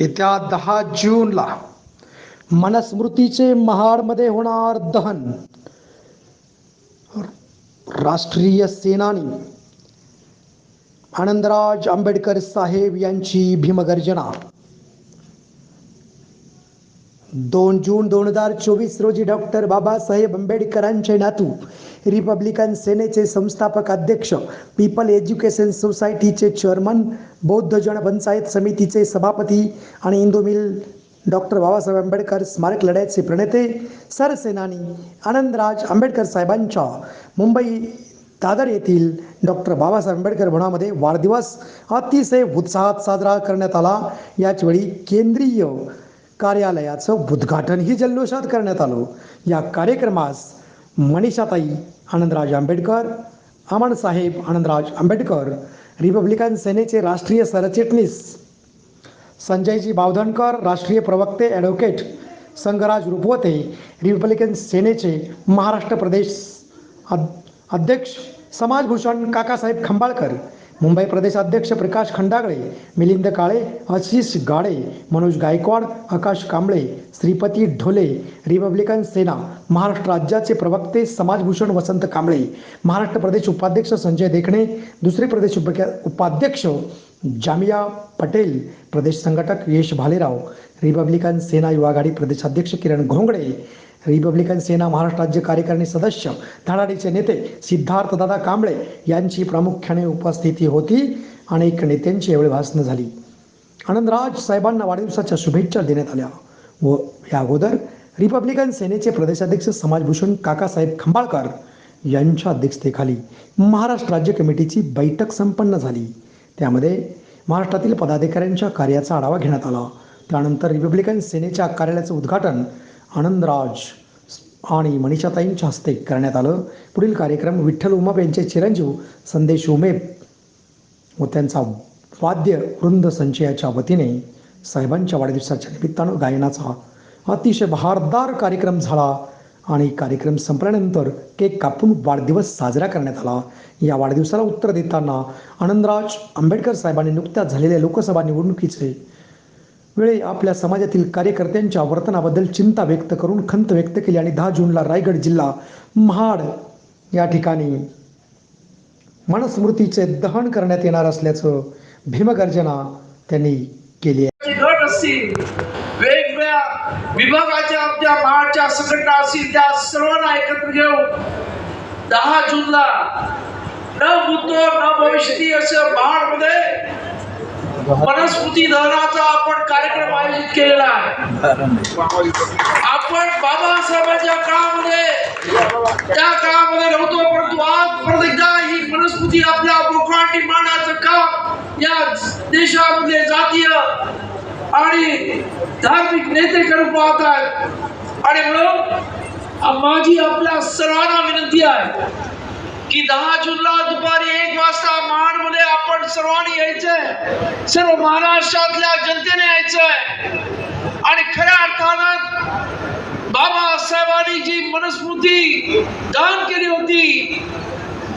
येत्या दहा जूनला मनस्मृतीचे महाडमध्ये होणार दहन. राष्ट्रीय सेनानी आनंदराज आंबेडकर साहेब यांची भीमगर्जना. दोन जून दोन हजार चोवीस रोजी डॉक्टर बाबासाहेब आंबेडकरांचे नातू रिपब्लिकन सेनेचे संस्थापक अध्यक्ष पीपल एज्युकेशन सोसायटीचे चेअरमन बौद्ध जन पंचायत समितीचे सभापती आणि इंदू मिल डॉक्टर बाबासाहेब आंबेडकर स्मारक लढ्याचे प्रणेते सरसेनानी आनंदराज आंबेडकर साहेबांच्या मुंबई दादर येथील डॉक्टर बाबासाहेब आंबेडकर भवनामध्ये वाढदिवस अतिशय उत्साहात साजरा करण्यात आला. याचवेळी केंद्रीय कार्यालयाचं उद्घाटनही जल्लोषात करण्यात आलं. या कार्यक्रमास मनीषाताई आनंदराज आंबेडकर अमनसाहेब आनंदराज आंबेडकर रिपब्लिकन सेनेचे राष्ट्रीय सरचिटणीस संजयजी बावधनकर राष्ट्रीय प्रवक्ते ॲडव्होकेट संगराज रुपवते रिपब्लिकन सेनेचे महाराष्ट्र प्रदेश अध्यक्ष समाजभूषण काकासाहेब खंबाळकर मुंबई प्रदेशाध्यक्ष प्रकाश खंडागळे मिलिंद काळे आशिष गाडे मनोज गायकवाड आकाश कांबळे श्रीपती ढोले रिपब्लिकन सेना महाराष्ट्र राज्याचे प्रवक्ते समाजभूषण वसंत कांबळे महाराष्ट्र प्रदेश उपाध्यक्ष संजय देखणे दुसरे प्रदेश उपाध्यक्ष जामिया पटेल प्रदेश संघटक यश भालेराव रिपब्लिकन सेना युवा आघाडी प्रदेशाध्यक्ष किरण घोंगडे रिपब्लिकन सेना महाराष्ट्र राज्य कार्यकारिणी सदस्य धडाडीचे नेते सिद्धार्थ दादा कांबळे यांची प्रामुख्याने उपस्थिती होती अनेक नेत्यांची यावेळी भाषणं झाली. आनंदराज साहेबांना वाढदिवसाच्या शुभेच्छा देण्यात आल्या व या अगोदर रिपब्लिकन सेनेचे प्रदेशाध्यक्ष समाजभूषण काकासाहेब खंबाळकर यांच्या अध्यक्षतेखाली महाराष्ट्र राज्य कमिटीची बैठक संपन्न झाली. त्यामध्ये महाराष्ट्रातील पदाधिकाऱ्यांच्या कार्याचा आढावा घेण्यात आला. त्यानंतर रिपब्लिकन सेनेच्या कार्यालयाचं उद्घाटन आनंदराज आणि मनीषाताईंच्या हस्ते करण्यात आलं. पुढील कार्यक्रम विठ्ठल उमाप यांचे चिरंजीव संदेश उमेप व त्यांचा वाद्य वृंद संचयाच्या वतीने साहेबांच्या वाढदिवसाच्या निमित्तानं गायनाचा अतिशय बहारदार कार्यक्रम झाला आणि कार्यक्रम संपल्यानंतर केक कापून वाढदिवस साजरा करण्यात आला. या वाढदिवसाला उत्तर देताना आनंदराज आंबेडकर साहेबांनी नुकत्याच झालेल्या लोकसभा निवडणुकीचे वेळी आपल्या समाजातील कार्यकर्त्यांच्या वर्तनाबद्दल चिंता व्यक्त करून खंत व्यक्त केली आणि दहा जूनला रायगड जिल्हा महाड या ठिकाणी मनस्मृतीचे दहन करण्यात येणार असल्याचं भीमगर्जना त्यांनी केली आहे. गट असतील वेगवेगळ्या विभागाच्या आमच्या महाडच्या संघटना असतील त्या सर्वांना एकत्र घेऊन दहा जूनला न भूतो न भविष्य असं महाडमध्ये वनस्पती दहनाचा आपण कार्यक्रम आयोजित केलेला आहे. आपण बाबासाहेबांच्या काळामध्ये त्या काळामध्ये नव्हतो परंतु आज परत एकदा ही वनस्पती आपल्या बोकाटी मांडण्याचं काम या देशामध्ये जातीय आणि धार्मिक नेते करून पाहत आहेत. आणि म्हणून माझी आपल्या सर्वांना विनंती आहे की दहा जूनला दुपारी एक वाजता महाडमध्ये आपण सर्वांनी यायचंय. सर्व महाराष्ट्रातल्या जनतेने यायचंय. आणि खऱ्या अर्थानं बाबासाहेबांनी जी मनस्मृती दान केली होती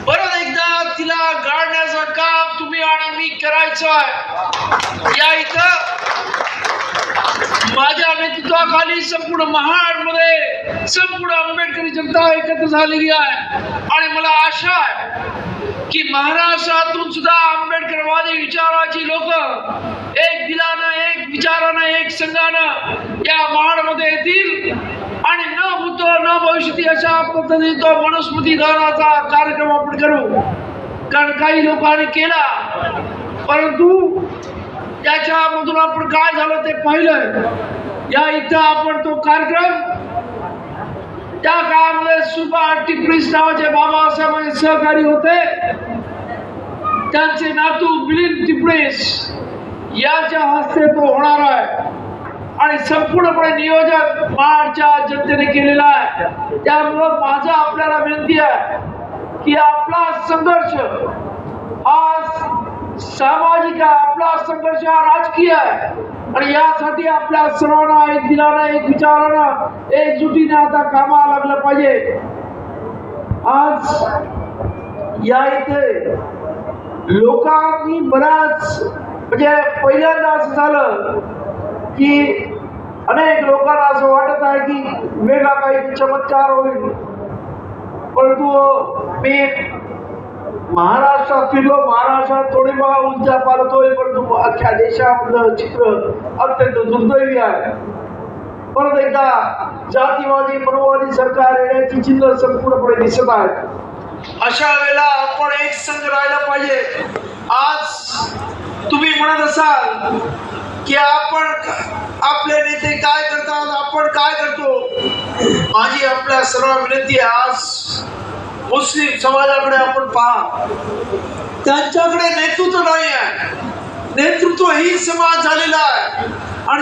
परत एकदा तिला गाळण्याचं काम तुम्ही आणि मी करायचं आहे या इथं नावाखाली संपूर्ण महाडमध्ये संपूर्ण आंबेडकरी जनता एकत्र झालेली आहे. आणि मला आशा आहे की महाराष्ट्रातून सुद्धा आंबेडकरवादी विचाराची लोक एक दिलानं एक विचारानं एक संघानं या महाडमध्ये येतील. आणि न भूतो न भविष्यती अशा पद्धतीने तो वनस्पती दानाचा कार्यक्रम आपण करू. कारण काही लोकांनी केला. परंतु त्याच्यामधून आपण काय झालं ते पाहिलं या इथं आपण तो कार्यक्रम त्या काळामध्ये सुभा टिपणीस नावाचे बाबासाहेबांचे सहकारी होते. त्यांचे नातू मिलिंद टिपणीस याच्या हस्ते तो होणार आहे. आणि संपूर्णपणे नियोजन महाडच्या जनतेने केलेलं आहे. त्यामुळं माझा आपल्याला विनंती आहे की आपला संघर्ष हा सामाजिक आहे आपला संघर्ष हा राजकीय आहे. आणि यासाठी आपल्या सर्वांना एक दिलाना एक विचारानं एकजुटीने आता कामा लागलं पाहिजे. आज या इथे लोकांनी बराच म्हणजे पहिल्यांदा असं झालं की अनेक लोकांना असं वाटत आहे की वेगळा काही चमत्कार होईल. परंतु मी महाराष्ट्रात फिरलो महाराष्ट्रात थोडी बघा उंचा पालतोय परंतु अख्ख्या देशामधलं चित्र अत्यंत दुर्दैवी आहे परत एकदा जातीवादी मनोवादी सरकार येण्याची चिन्ह संपूर्णपणे दिसत आहेत अशा वेळेला आपण एक संघ राहायला पाहिजे। आज तुम्ही म्हणत असाल की आपण आपले नेते काय करतात आपण काय करतो? माझी आपल्या सर्व विनंती आहे आज मुस्लिम समाजाकडे आपण पहा. त्यांच्याकडे नेतृत्व नाही आहे. नेतृत्व ही समाज झालेला आहे. आणि